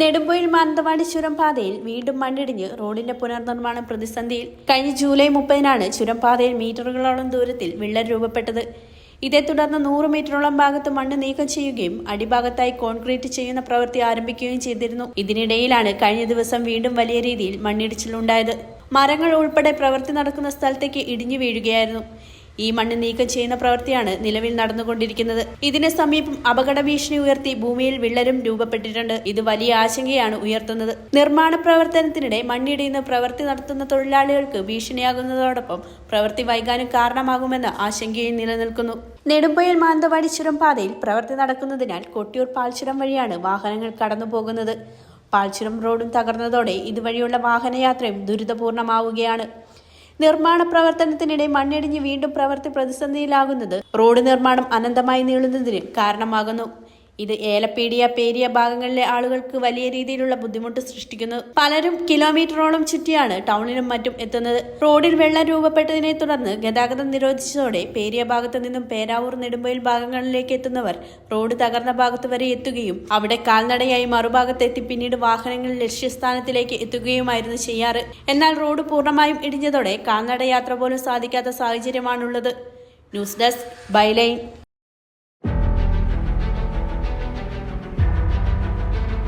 നെടുമ്പൊയിൽ മാനന്തവാടി ചുരം പാതയിൽ വീണ്ടും മണ്ണിടിഞ്ഞ് റോഡിന്റെ പുനർനിർമ്മാണം പ്രതിസന്ധിയിൽ കഴിഞ്ഞ ജൂലൈ മുപ്പതിനാണ് ചുരം പാതയിൽ മീറ്ററുകളോളം ദൂരത്തിൽ വിള്ളൽ രൂപപ്പെട്ടത്. ഇതേ തുടർന്ന് നൂറ് മീറ്ററോളം ഭാഗത്ത് മണ്ണ് നീക്കം ചെയ്യുകയും അടിഭാഗത്തായി കോൺക്രീറ്റ് ചെയ്യുന്ന പ്രവൃത്തി ആരംഭിക്കുകയും ചെയ്തിരുന്നു. ഇതിനിടയിലാണ് കഴിഞ്ഞ ദിവസം വീണ്ടും വലിയ രീതിയിൽ മണ്ണിടിച്ചിലുണ്ടായത്. മരങ്ങൾ ഉൾപ്പെടെ പ്രവൃത്തി നടക്കുന്ന സ്ഥലത്തേക്ക് ഇടിഞ്ഞു വീഴുകയായിരുന്നു. ഈ മണ്ണ് നീക്കം ചെയ്യുന്ന പ്രവൃത്തിയാണ് നിലവിൽ നടന്നുകൊണ്ടിരിക്കുന്നത്. ഇതിന് സമീപം അപകട ഭീഷണി ഉയർത്തി ഭൂമിയിൽ വിള്ളലും രൂപപ്പെട്ടിട്ടുണ്ട്. ഇത് വലിയ ആശങ്കയാണ് ഉയർത്തുന്നത്. നിർമ്മാണ പ്രവർത്തനത്തിനിടെ മണ്ണിടിയുന്ന പ്രവൃത്തി നടത്തുന്ന തൊഴിലാളികൾക്ക് ഭീഷണിയാകുന്നതോടൊപ്പം പ്രവൃത്തി വൈകാനും കാരണമാകുമെന്ന ആശങ്കയും നിലനിൽക്കുന്നു. നെടുമ്പയിൽ മാനന്തവാടി ചുരം പാതയിൽ പ്രവൃത്തി നടക്കുന്നതിനാൽ കൊട്ടിയൂർ പാൽച്ചുരം വഴിയാണ് വാഹനങ്ങൾ കടന്നുപോകുന്നത്. പാൽച്ചുരം റോഡും തകർന്നതോടെ ഇതുവഴിയുള്ള വാഹനയാത്രയും ദുരിതപൂർണമാവുകയാണ്. നിർമ്മാണ പ്രവർത്തനത്തിനിടെ മണ്ണിടിഞ്ഞ് വീണ്ടും പ്രവൃത്തി പ്രതിസന്ധിയിലാകുന്നത്. റോഡ് നിർമ്മാണം അനന്തമായി നീളുന്നതിന് കാരണമാകുന്നു. ഇത് ഏലപ്പേടിയ പേരിയ ഭാഗങ്ങളിലെ ആളുകൾക്ക് വലിയ രീതിയിലുള്ള ബുദ്ധിമുട്ട് സൃഷ്ടിക്കുന്നു. പലരും കിലോമീറ്ററോളം ചുറ്റിയാണ് ടൗണിലും മറ്റും എത്തുന്നത്. റോഡിൽ വെള്ളം രൂപപ്പെട്ടതിനെ തുടർന്ന് ഗതാഗതം നിരോധിച്ചതോടെ പേരിയ ഭാഗത്തു നിന്നും പേരാവൂർ നെടുമ്പയിൽ ഭാഗങ്ങളിലേക്ക് എത്തുന്നവർ റോഡ് തകർന്ന ഭാഗത്ത് വരെ എത്തുകയും അവിടെ കാൽനടയായി മറുഭാഗത്തെത്തി പിന്നീട് വാഹനങ്ങൾ ലക്ഷ്യസ്ഥാനത്തിലേക്ക് എത്തുകയുമായിരുന്നു ചെയ്യാറ്. എന്നാൽ റോഡ് പൂർണമായും ഇടിഞ്ഞതോടെ കാൽനടയാത്ര പോലും സാധിക്കാത്ത സാഹചര്യമാണുള്ളത്. News desk byline.